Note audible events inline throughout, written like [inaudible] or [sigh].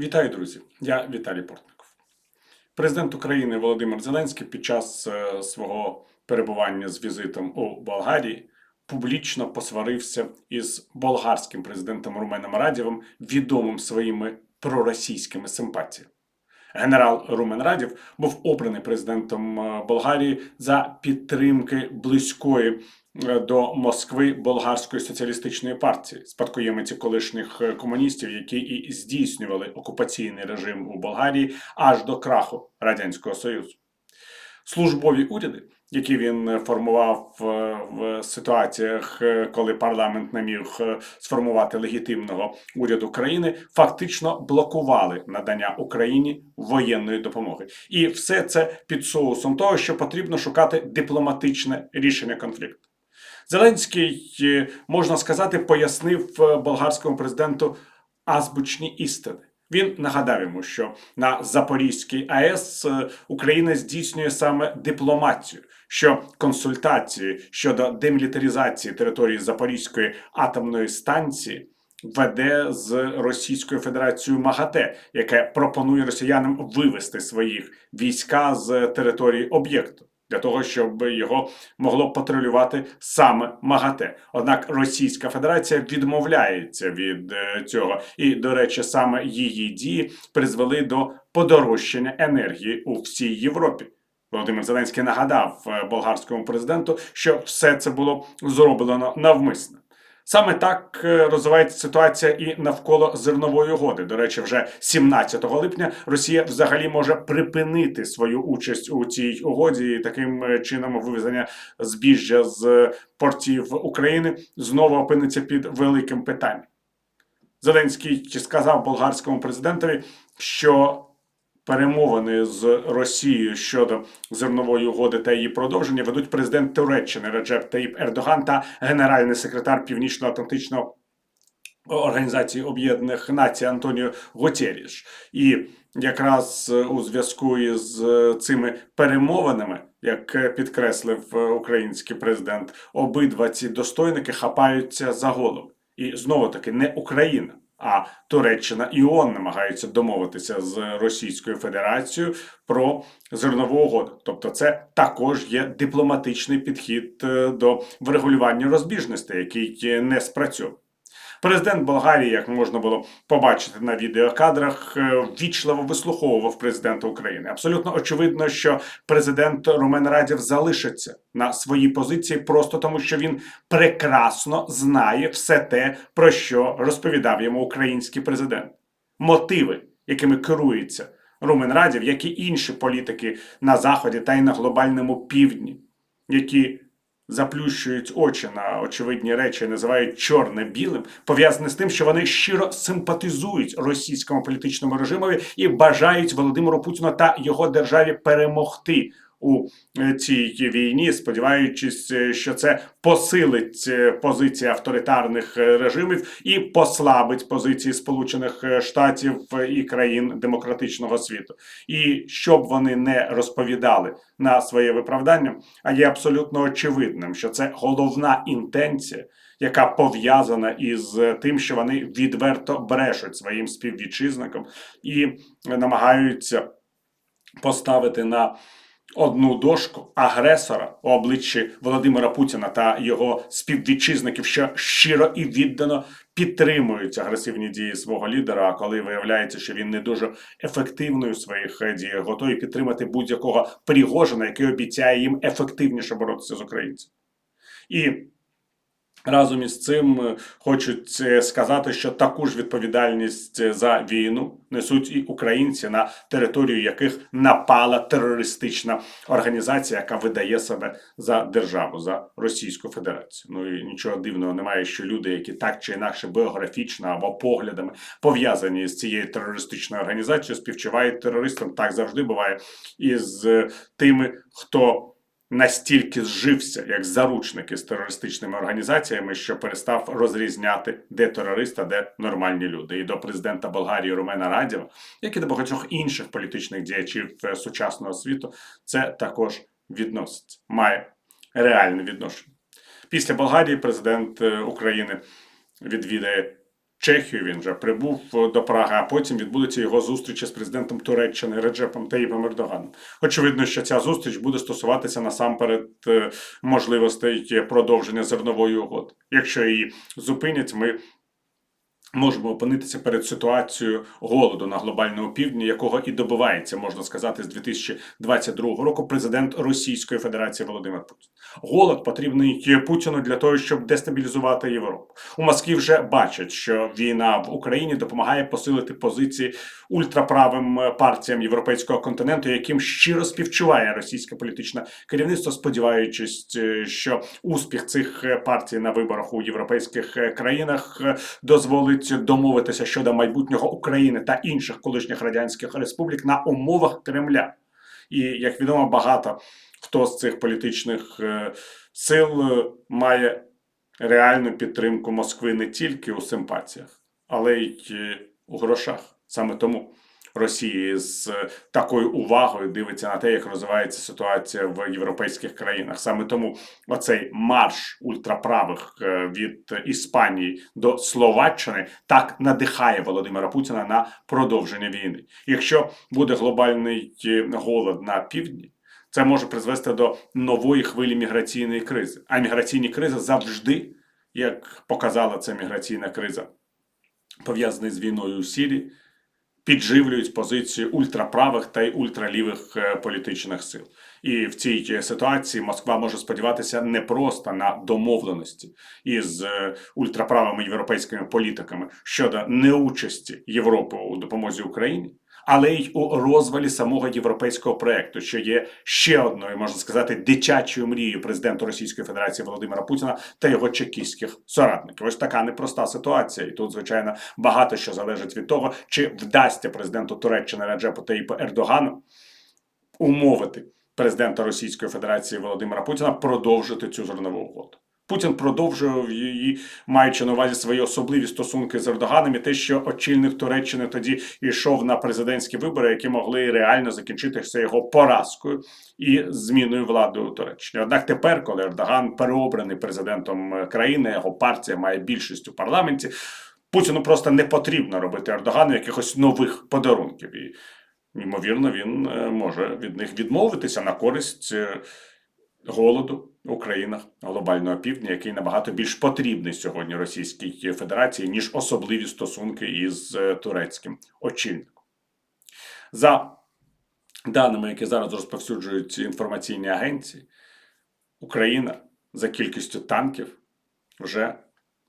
Вітаю, друзі! Я Віталій Портников. Президент України Володимир Зеленський під час е, свого перебування з візитом у Болгарії публічно посварився із болгарським президентом Руменом Радєвим, відомим своїми проросійськими симпатіями. Генерал Румен Радєв був обраний президентом е, Болгарії за підтримки близької до Москви болгарської соціалістичної партії, спадкоємиці колишніх е, комуністів, які і здійснювали окупаційний режим у Болгарії аж до краху радянського союзу. Службові уряди, які він формував е, в ситуаціях, е, коли парламент не міг е, сформувати легітимного уряду країни, фактично блокували надання Україні воєнної допомоги, і все це під соусом того, що потрібно шукати дипломатичне рішення конфлікту. Зеленський, е, можна сказати, пояснив е, болгарському президенту азбучні істини. Він нагадав йому, що на Запорізькій АЕС е, Україна здійснює саме дипломатію, що консультації щодо демілітаризації території Запорізької атомної станції веде з Російською Федерацією МАГАТЕ, яке пропонує росіянам вивести своїх війська з території об'єкту. Для того щоб його могло патрулювати саме МАГАТЕ. Однак Російська Федерація відмовляється від е, цього, і до речі, саме її дії призвели до подорожчання енергії у всій Європі. Володимир Зеленський нагадав е, болгарському президенту, що все це було зроблено навмисно. Саме так е, розвивається ситуація і навколо зернової угоди. До речі, вже 17 липня Росія взагалі може припинити свою участь у цій угоді, і таким е, чином вивезення збіжжя з портів України знову опиниться під великим питанням. Зеленський сказав болгарському президентові, що перемовини з Росією щодо зернової угоди та її продовження ведуть президент Туреччини Реджеп Таїп Ердоган та генеральний секретар Північно-Атлантичного Організації Об'єднаних Націй Антоніо Гутеріш. І якраз е, у зв'язку із е, цими перемовинами, як підкреслив е, український президент, обидва ці достойники хапаються за голову. І знову таки не Україна. А Туреччина і ООН намагаються домовитися з Російською Федерацією про зернову угоду. Тобто, це також є дипломатичний підхід е, до врегулювання розбіжностей, який е, не спрацьовує. Президент Болгарії, як можна було побачити на відеокадрах, е, ввічливо вислуховував президента України. Абсолютно очевидно, що президент Румен Радєв залишиться на своїй позиції, просто тому, що він прекрасно знає все те, про що розповідав йому український президент. Мотиви, якими керується Румен Радєв, як і інші політики на заході та й на глобальному півдні, які заплющують очі на очевидні речі, називають чорне білим, пов'язане з тим, що вони щиро симпатизують російському політичному режимові і бажають Володимиру Путіну та його державі перемогти. У е, цій війні, сподіваючись, е, що це посилить е, позиції авторитарних режимів і послабить позиції Сполучених Штатів і країн демократичного світу. І щоб вони не розповідали на своє виправдання, а є абсолютно очевидним, що це головна інтенція, яка пов'язана із тим, що вони відверто брешуть своїм співвітчизникам і намагаються поставити на одну дошку агресора у обличчі Володимира Путіна та його співвітчизників, що щиро і віддано підтримують агресивні дії свого лідера. А коли виявляється, що він не дуже ефективний у своїх е, діях, готові підтримати будь-якого Пригожина, який обіцяє їм ефективніше боротися з українцями. І Разом із цим е, хочуть е, сказати, що таку ж відповідальність е, за війну несуть і українці, на територію яких напала терористична організація, яка видає себе за державу за Російську Федерацію. Ну і нічого дивного немає, що люди, які так чи інакше біографічно або поглядами пов'язані з цією терористичною організацією, співчувають терористам. Так завжди буває із тими, хто настільки зжився як заручники з терористичними організаціями, що перестав розрізняти, де терорист, а де нормальні люди. І до президента Болгарії Румена Радєва, як і до багатьох інших політичних діячів е, сучасного світу, це також відноситься, має реальне відношення. Після Болгарії президент е, України відвідає Чехію. Він вже прибув е, до Праги, а потім відбудеться його зустріч з президентом Туреччини Реджепом Таїпом Ердоганом. Очевидно, що ця зустріч буде стосуватися насамперед е, можливостей продовження зернової угоди. Якщо її зупинять, ми можемо опинитися перед ситуацією голоду на глобальному півдні, якого і добивається, можна сказати, з 2022 року президент Російської Федерації Володимир Путін. Голод потрібний Путіну для того, щоб дестабілізувати Європу. У Москві вже бачать, що війна в Україні допомагає посилити позиції ультраправим партіям європейського континенту, яким щиро співчуває російське політичне керівництво, сподіваючись, е, що успіх цих е, партій на виборах у європейських е, країнах е, дозволить домовитися щодо майбутнього України та інших колишніх радянських республік на умовах Кремля. І як відомо, багато хто з цих політичних е, сил е, має реальну підтримку Москви не тільки у симпатіях, але й е, у грошах. Саме тому Росія з е, такою увагою дивиться на те, як розвивається ситуація в європейських країнах. Саме тому оцей марш ультраправих е, від Іспанії до Словаччини так надихає Володимира Путіна на продовження війни. Якщо буде глобальний е, голод на півдні. Це може призвести до нової хвилі міграційної кризи. А міграційні кризи завжди, як показала ця міграційна криза, пов'язана з війною у Сірії, підживлюють позиції ультраправих та й ультралівих е, політичних сил. І в цій е, ситуації Москва може сподіватися не просто на домовленості із е, ультраправими європейськими політиками щодо неучасті Європи у допомозі Україні. Але й у розвалі самого європейського проекту, що є ще одною, можна сказати, дитячою мрією президента Російської Федерації Володимира Путіна та його чекістських соратників. Ось така непроста ситуація, і тут, звичайно, багато що залежить від того, чи вдасться президенту Туреччини Реджепу Таїпу Ердогану умовити президента Російської Федерації Володимира Путіна продовжити цю зернову угоду. Путін продовжував її, маючи на увазі свої особливі стосунки з Ердоганом, і те, що очільник Туреччини тоді йшов на президентські вибори, які могли реально закінчитися його поразкою і зміною влади у Туреччині. Однак тепер, коли Ердоган переобраний президентом країни, його партія має більшість у парламенті. Путіну просто не потрібно робити Ердогану якихось нових подарунків. І, ймовірно, він е, може від них відмовитися на користь е, голоду у країнах глобального півдня, який набагато більш потрібний сьогодні Російській Федерації, ніж особливі стосунки із е, турецьким очільником. За даними, які зараз розповсюджують інформаційні агенції, Україна за кількістю танків вже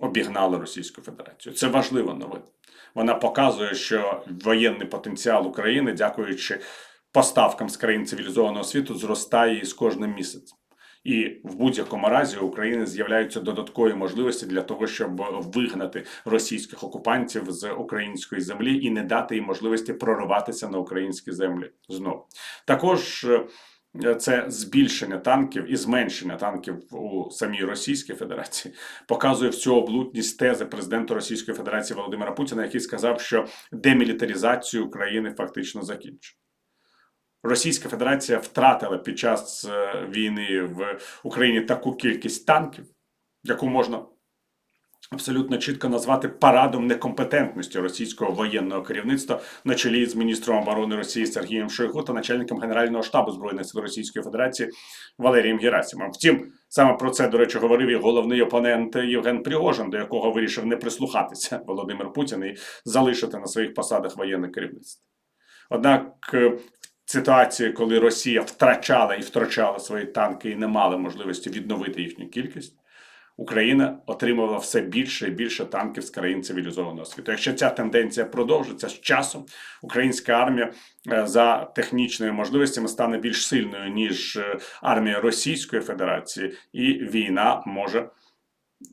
обігнала Російську Федерацію. Це важлива новина. Вона показує, що воєнний потенціал України, дякуючи поставкам з країн цивілізованого світу, зростає із кожним місяцем. І в будь-якому разі у України з'являються додаткові можливості для того, щоб вигнати російських окупантів з української землі і не дати їм можливості прориватися на українські землі знову. Також е, це збільшення танків і зменшення танків у самій Російській Федерації показує всю облудність тези президента Російської Федерації Володимира Путіна, який сказав, що демілітаризацію України фактично закінчено. Російська Федерація втратила під час е, війни в Україні таку кількість танків, яку можна абсолютно чітко назвати парадом некомпетентності російського воєнного керівництва на чолі з міністром оборони Росії Сергієм Шойгу та начальником Генерального штабу збройних сил Російської Федерації Валерієм Герасимом. Втім, саме про це, до речі, говорив і головний опонент Євген Пригожин, до якого вирішив не прислухатися [laughs] Володимир Путін і залишити на своїх посадах воєнне керівництво. Однак е, ситуації, коли Росія втрачала і втрачала свої танки і не мала можливості відновити їхню кількість, Україна отримувала все більше і більше танків з країн цивілізованого світу. Якщо ця тенденція продовжиться з часом, українська армія е, за технічними можливостями стане більш сильною ніж е, армія Російської Федерації, і війна може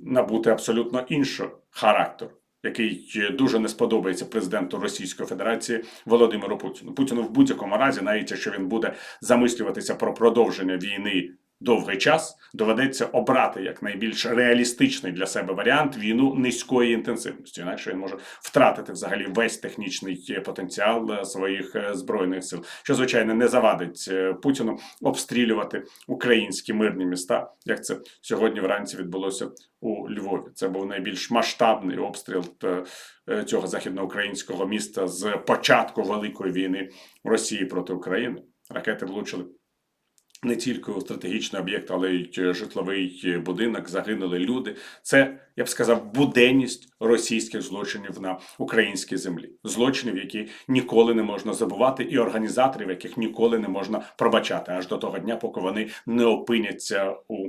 набути абсолютно іншого характеру який е, дуже не сподобається президенту Російської Федерації Володимиру Путіну. Путіну в будь-якому разі, навіть якщо він буде замислюватися про продовження війни довгий час доведеться обрати як найбільш реалістичний для себе варіант війну низької інтенсивності. Інакше він може втратити взагалі весь технічний потенціал е, своїх е, збройних сил, що звичайно не завадить е, Путіну обстрілювати українські мирні міста, як це сьогодні вранці відбулося у Львові. Це був найбільш масштабний обстріл е, е, цього західноукраїнського міста з початку великої війни Росії проти України. Ракети влучили не тільки стратегічний об'єкт, але й житловий будинок. Загинули люди. Це я б сказав буденність російських злочинів на українській землі, злочинів, які ніколи не можна забувати, і організаторів, яких ніколи не можна пробачати, аж до того дня, поки вони не опиняться у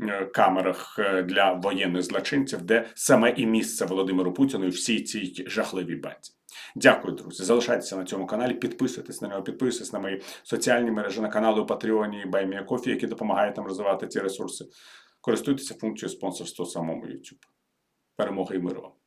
е, камерах е, для воєнних злочинців, де саме і місце Володимиру Путіну і всій цій жахливій банді. Дякую, друзі. Залишайтеся на цьому каналі, підписуйтесь на нього, підписуйтесь на мої соціальні мережі на канали у Патреоні і Баймія Кофі, які допомагають нам розвивати ці ресурси. Користуйтеся функцією спонсорства самому YouTube. Перемоги і миру вам!